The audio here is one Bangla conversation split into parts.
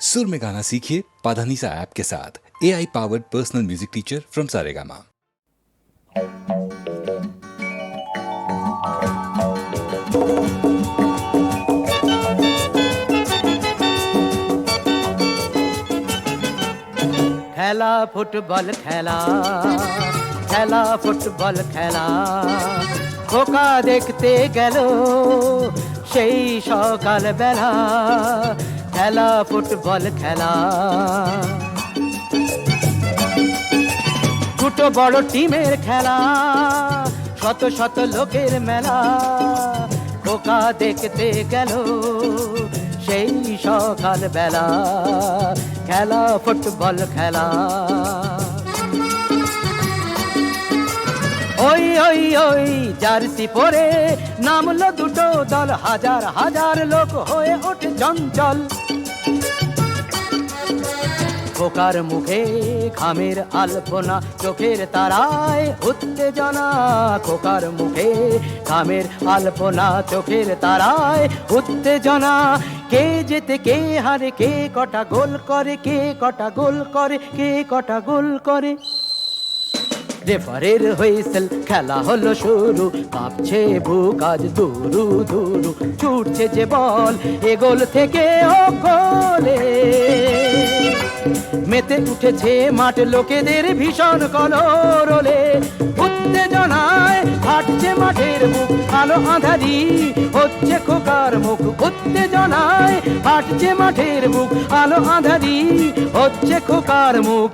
सुर में गाना सीखिए पाधानीसा ऐप के साथ A I powered personal music teacher from Saregama খেলা ফুটবল খেলা খেলা ফুটবল খেলা খোকা দেখতে গেল সেই সকাল বেলা খেলা, ফুটবল খেলা। দুটো বড় টিমের খেলা, শত শত লোকের মেলা। খোকা দেখতে গেল সেই সকাল বেলা খেলা, ফুটবল খেলা। ওই ওই ওই জার্সি পরে নামলো দুটো দল। হাজার হাজার লোক হয়ে ওঠে চঞ্চল। খোকার মুখে খামের আলপনা, চোখের তারায় উত্তেজনা। খোকার মুখে খামের আলপনা, চোখের তারায় উত্তেজনা। কে যেতে কে হারে, কে কটা গোল করে, কে কটা গোল করে, কে কটা গোল করে? রেফারের হুইসেল খেলা হলো শুরু, কাঁপছে বুক আজ দুরু দুরু। ছুটছে যে বল এ গোল থেকে ও গোলে। মেতে উঠেছে মাঠ লোকেদের ভীষণ কলরলে উত্তেজনায় ফাটছে মাঠের বুক আলো আঁধারি হচ্ছে খোকার মুখ। উত্তেজনায় ফাটছে মাঠের বুক আলো আঁধারি হচ্ছে খোকার মুখ।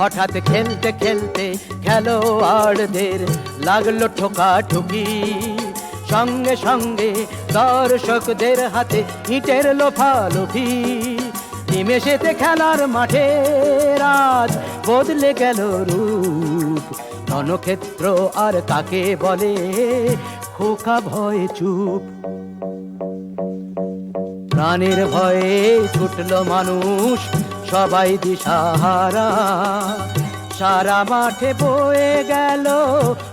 হঠাৎ খেলতে খেলতে খেলোয়াড়দের লাগল ঠোকা ঠুকি সঙ্গে সঙ্গে দর্শকদের হাতে ইটের লোফালোফি। নিমেষেতে খেলার মাঠে রাজ। বদলে গেল রূপ রণক্ষেত্র আর কাকে বলে? খোকা ভয়ে চুপ। প্রাণের ভয়ে ছুটল মানুষ সবাই দিশাহারা। সারা মাঠে বয়ে গেল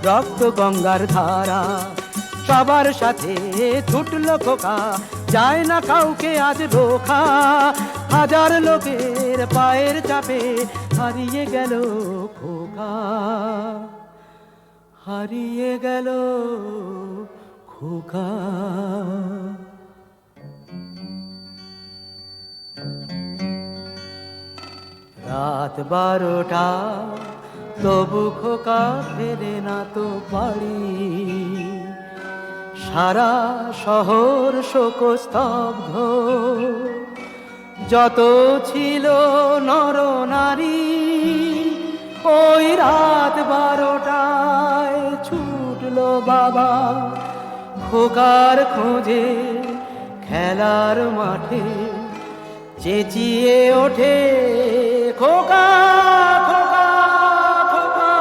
রক্ত গঙ্গার ধারা। সবার সাথে ছুটল খোকা, যায় না কাউকে আজ রোখা হাজার লোকের পায়ের চাপে হারিয়ে গেল খোকা। হারিয়ে গেল খোকা। রাত বারোটা, তবু খোকা ফেরে না তো বাড়ি। সারা শহর শোক স্তব্ধ যত ছিল নর নারী, ওই রাত বারোটায় ছুটলো বাবা খোকার খোঁজে খেলার মাঠে। চেঁচিয়ে ওঠে, খোকা খোকা খোকা।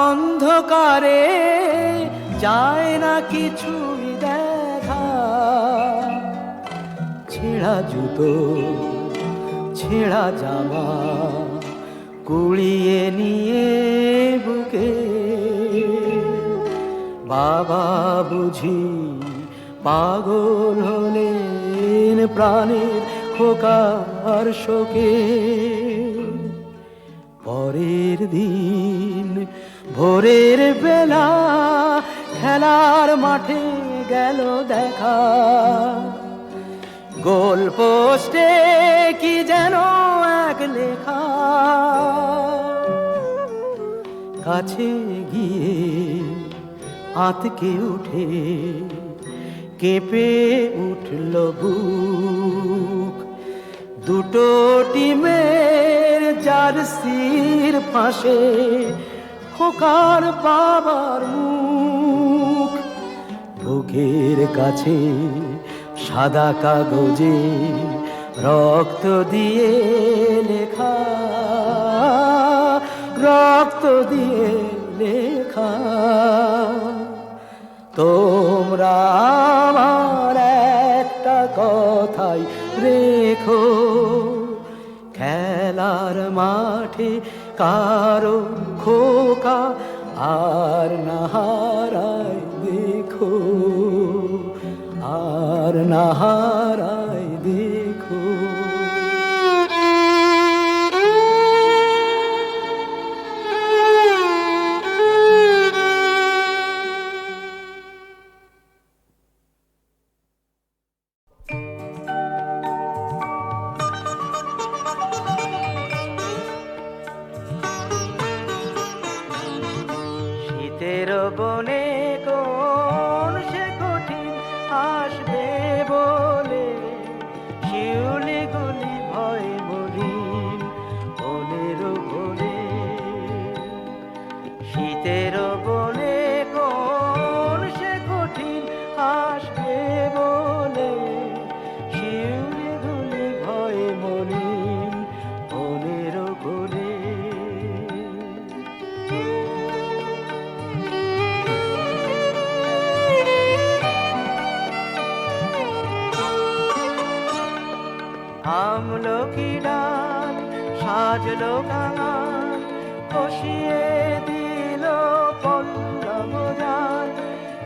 অন্ধকারে যায় না কিছুই ছেঁড়া জুতো, ছেঁড়া জামা কুড়িয়ে নিয়ে বুকে। বাবা বুঝি পাগল হলেন প্রাণের খোকার শোকে। পরের দিন ভোরের বেলা খেলার মাঠে গেল দেখা। গোল পোস্টে কি যেন এক লেখা। কাছে গিয়ে আতকে উঠে কেঁপে উঠল বুক। দুটো টিমের জার্সির ফাঁসে খোকার বাবার মুখ। বুকের কাছে সাদা কাগজে রক্ত দিয়ে লেখা, রক্ত দিয়ে লেখা। তোমরা আমার একটা কথাই রেখো, খেলার মাঠে কারও খোকা আর না হারায় দেখো। আর সাজলো কাঙাল কষিয়ে দিল পল্লব জাল।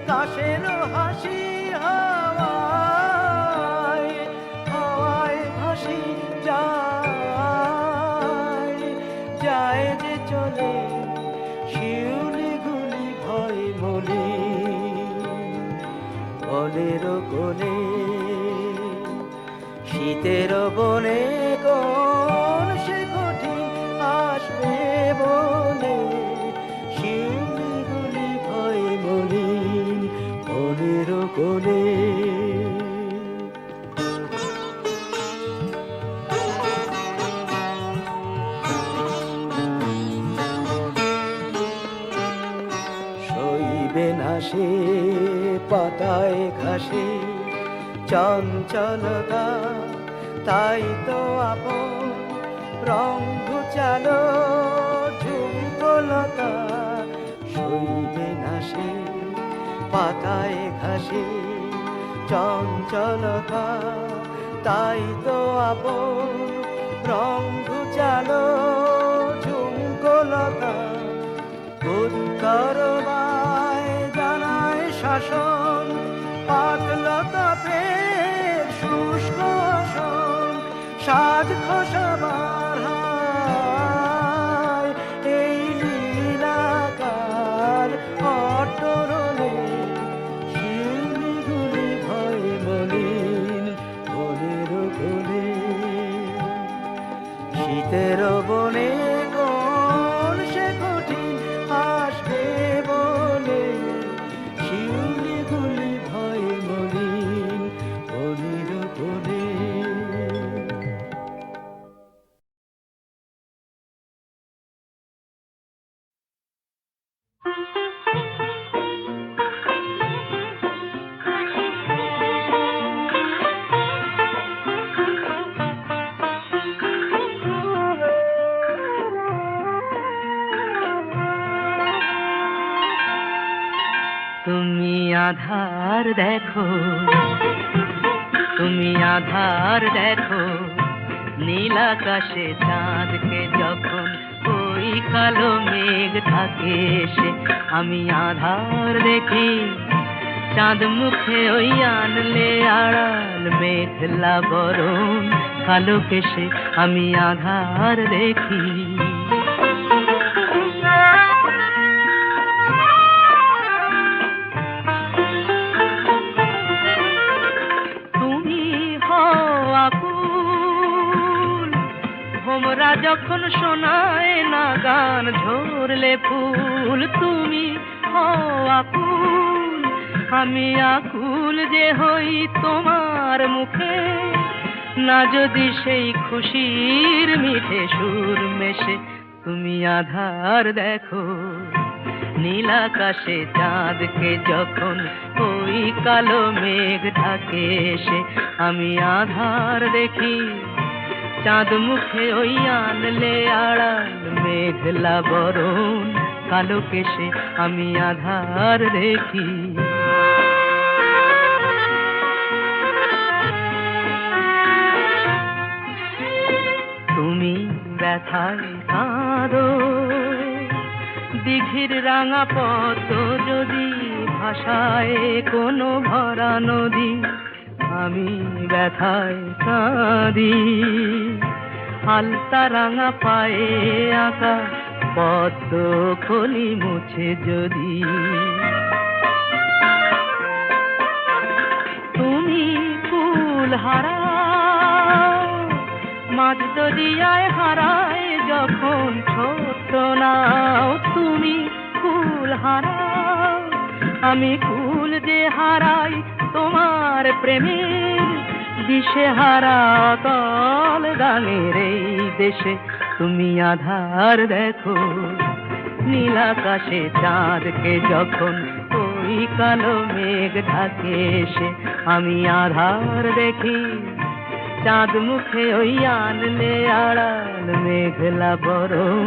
কাশের হাসি হাওয়ায় হাওয়ায় ভাসি যায়। যায় যে চলে শিউলি গুলি ভয় বলে বলের কোলে, শীতের বনে চঞ্চলতা, তাই তো আপন রং ঘুচালো ঝুমকলতা। সইবে না সে পাতায় ঘাসে চঞ্চলতা, তাই তো আপন রং ঘুচালো ঝুমকলতা। উত্তরবায় জানায় শাসন সাজ খসাবার আধার দেখো। তুমি আধার দেখো, নীল আকাশে চাঁদকে যখন ওই কালো মেঘ থাকে সে আমি আধার দেখি। চাঁদ মুখে ওই আনলে আড়াল মেঘলা বরণ, কালো কেশে আমি আধার দেখি। যখন শোনায় না গান, ঝরলে ফুল, তুমি হও আকুল। আমি আকুল যে হই তোমার মুখে, না যদি সেই খুশির মিঠে সুর মেশে, তুমি আধার দেখো। নীল আকাশে চাঁদকে যখন ওই কালো মেঘ ঢাকে এসে, আমি আধার দেখি। চাঁদ মুখে ওই আনলে আড়াল মেঘলা বরণ, কালো কেশে আমি আধার দেখি তুমি ব্যথায় কাঁদো, দিঘির রাঙা পদ্ম যদি ভাষায় কোনো ভরা নদী, আমি ব্যথায় কাঁদি। হালতা রাঙা পায়ে আঁকা পদ্ম খলি মুছে যদি। তুমি ফুল হারা মাঝ দরিয়ায় হারায় যখন ছোট নাও, তুমি ফুল হারাও, আমি ফুল যে হারাই তোমার প্রেমের দিশে হারা তল গানের এই দেশে। তুমি আধার দেখো, নীল আকাশে চাঁদকে যখন ওই কালো মেঘ ঢাকে এসে। আমি আধার দেখি, চাঁদ মুখে ওই আনলে আড়াল মেঘলা বরং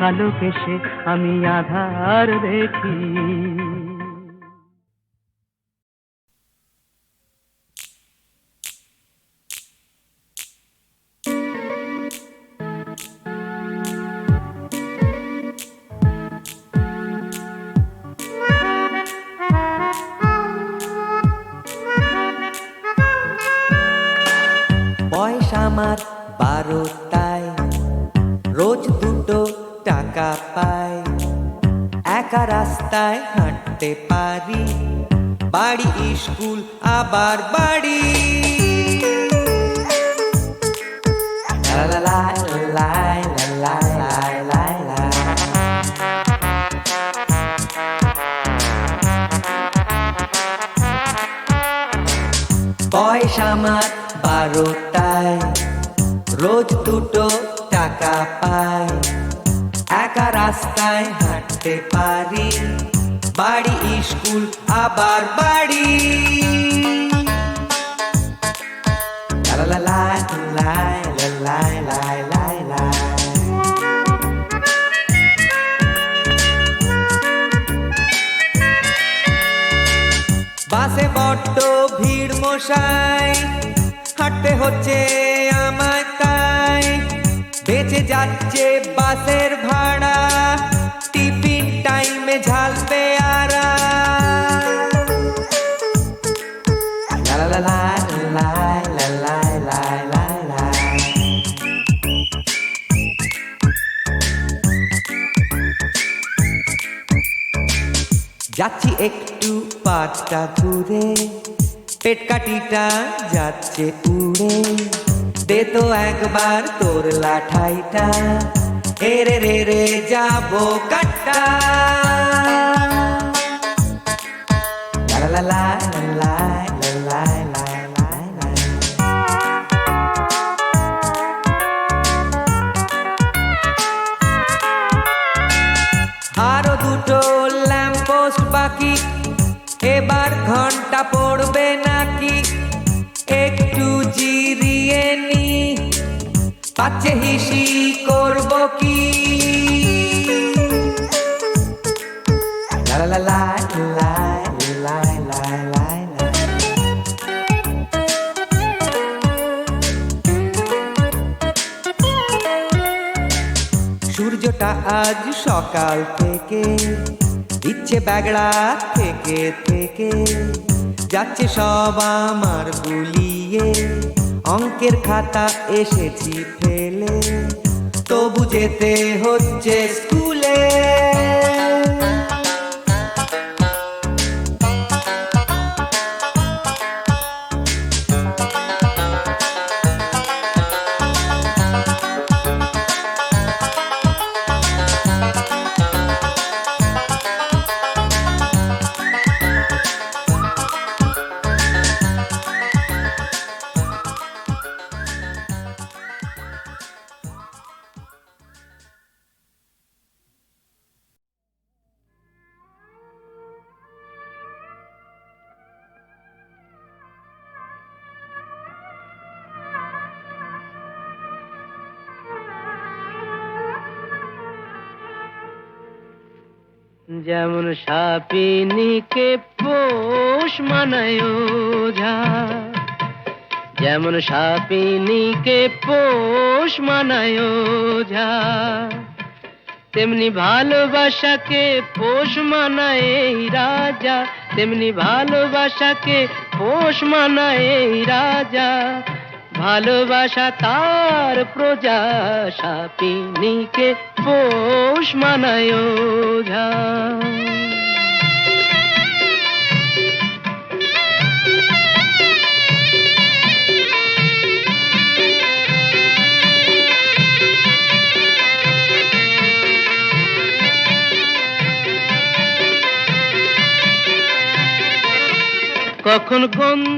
কালো কেশে আমি আধার দেখি। আবার বাড়ি। পয়সা আমার বারোটায় রোজ দুটো টাকা পায়। একা রাস্তায় হাঁটতে পারি। বাড়ি, স্কুল, আবার বাড়ি। লা লা বাসে বড্ড ভিড় মশাই, হাঁটতে হচ্ছে আমার তাই। বেঁচে যাচ্ছে বাসের ভাড়া একটু পাটটা ঘুরে পেট কাটিটা যাচ্ছে উড়ে দে তো একবার তোর লাঠাইটা হেরে রে রে যাব কাটা লা লা লা লা সূর্যটা আজ সকাল থেকে, দিচ্ছে ব্যাগড়া থেকে থেকে, যাচ্ছে সব আমার গুলিয়ে, অঙ্কের খাতা এসেছি ফেলে, তবু যেতে হচ্ছে স্কুলে। যেমন সাপিনীকে পোষ মানায় ওঝা যেমন সাপিনীকে পোষ মানায় ওঝা তেমনি ভালোবাসাকে পোষ মানায় এই রাজা। তেমনি ভালোবাসাকে পোষ মানায় এই রাজা। ভালোবাসা তার প্রজা সাপিনীকে পোষ মানায় ওঝা কখন গন্ধ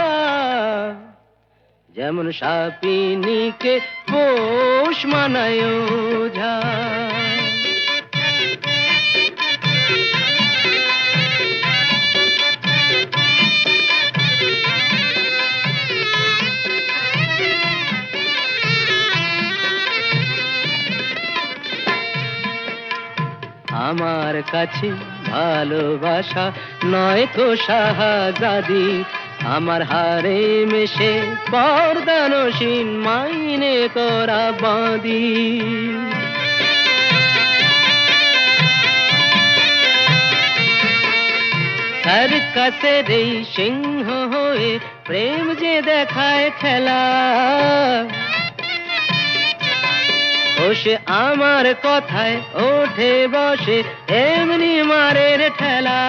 যেমন সাপিনীকে পোষ মানায় ওঝা আমার কাছে ভালোবাসা নয় তো শাহাজাদি আমার হারে মেশে পর্দানসীন মাইনে করা বাঁধি। সার্কাসের এই সিংহ হয়ে প্রেম যে দেখায় খেলা। ও সে আমার কথায় ওঠে বসে, এমনি মারের ঠেলা।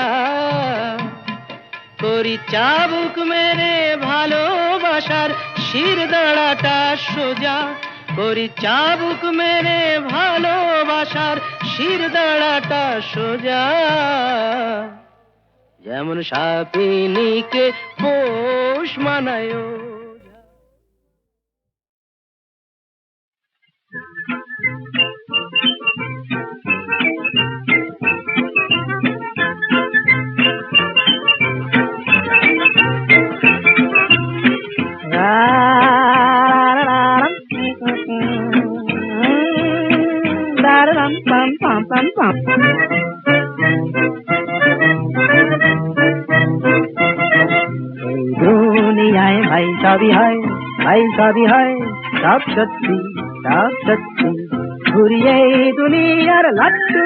করি চাবুক মেরে ভালোবাসার শির দাঁড়াটা সোজা। করি চাবুক মেরে ভালোবাসার শির দাঁড়াটা সোজা। যেমন সাপিনীকে পোষ মানায় এই দুনিয়ায় ভাই সবই হয়, ভাই সবই হয়, সব সত্যি সব সত্যি। ঘুরিয়ে দুনিয়ার লাট্টু,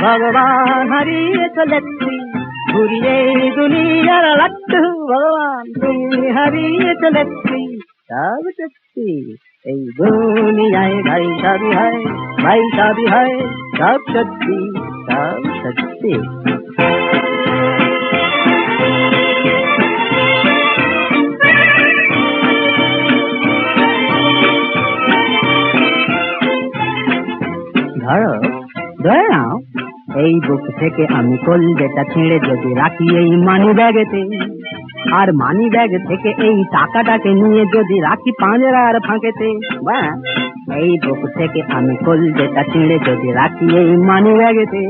ভগবান হারিয়ে চলেছি। ঘুরিয়ে দুনিয়ার লাট্টু, ভগবান তুমি হারিয়ে চলেছি। সব সত্যি। এই দুনিয়ায় ভাই সবই হয়, ভাই সবই হয় সব সত্যি সব সত্যি ধরো, ধরে এই বুক থেকে আমি কলজেটা ছিঁড়ে যদি রাখি এই মানি ব্যাগেতে আর মানি ব্যাগ থেকে এই টাকাটাকে নিয়ে যদি রাখি পাঁজরার ফাঁকেতে বা এই বুক থেকে আমি কলজেটা ছিঁড়ে যদি রাখি এই মানি ব্যাগেতে।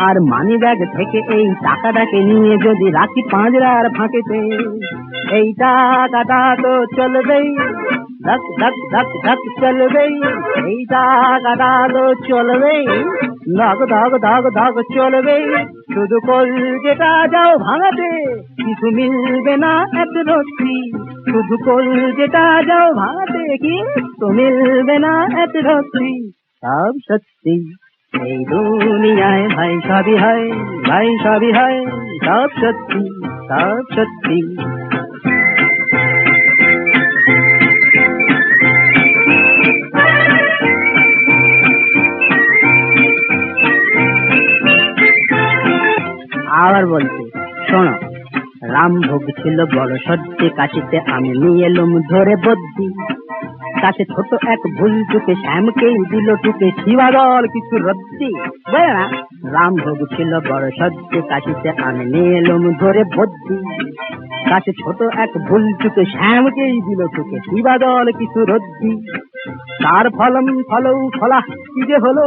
আর মানি ব্যাগ থেকে এই টাকাটাকে নিয়ে যদি রাখি পাঁজরার ফাঁকেতে। এই টাকাটা তো চলবেই, ধক ধক ধক ধক চলবেই। এই টাকাটা তো চলবেই, ধক ধক ধক ধক চলবেই। শুধু কলকেটা যাও ভাঙাতে, কিছু মিলবে না এত রত্তি শুধু কলকেটা যাও ভাঙাতে কিন্তু মিলবে না এত রত্তি সব সত্যি, এই দুনিয়ায় ভাই সবই হয়, ভাই সবই হয়, সব সত্যি সব সত্যি। আবার বলছি, শোনো রামভোগ ছিল বড় সত্যি, কাশিতে আমি নিয়ে এলুম ধরে বদ্যি। কাছে ছোট এক ভুল টুকে শ্যামকেই দিল টুকে শিবাদল কিছু রদ্দি। বুঝলে না রামভোগ ছিল বড় সত্যি, কাশিতে আমি নিয়ে এলুম ধরে বদ্যি। কাছে ছোট এক ভুল টুকে শ্যামকেই দিল টুকে শিবাদল কিছু রদ্দি। তার ফলম ফলৌ ফলা কি যে হলো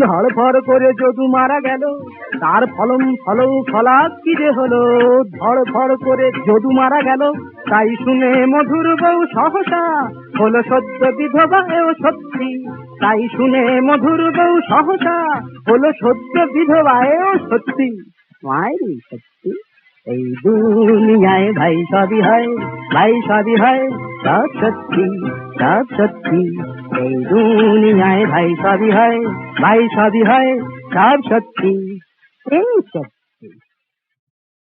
ধড় ফড় করে যদু মারা গেল। তার ফলম ফলৌ ফলা কি যে হলো? ধড় ফড় করে যদু মারা গেল। তাই শুনে মধুর বউ সহসা হলো সদ্য বিধবা এও সত্যি। তাই শুনে মধুর বউ সহসা হলো সদ্য বিধবা এও সত্যি। মায়েরই সত্যি? এই দুনিয়ায় ভাই সবই হয়, ভাই সবই হয়, সব সত্যি সব সত্যি। এই দুনিয়ায় ভাই সবই হয়, ভাই সবই হয়, সব সত্যি। এই সত্যি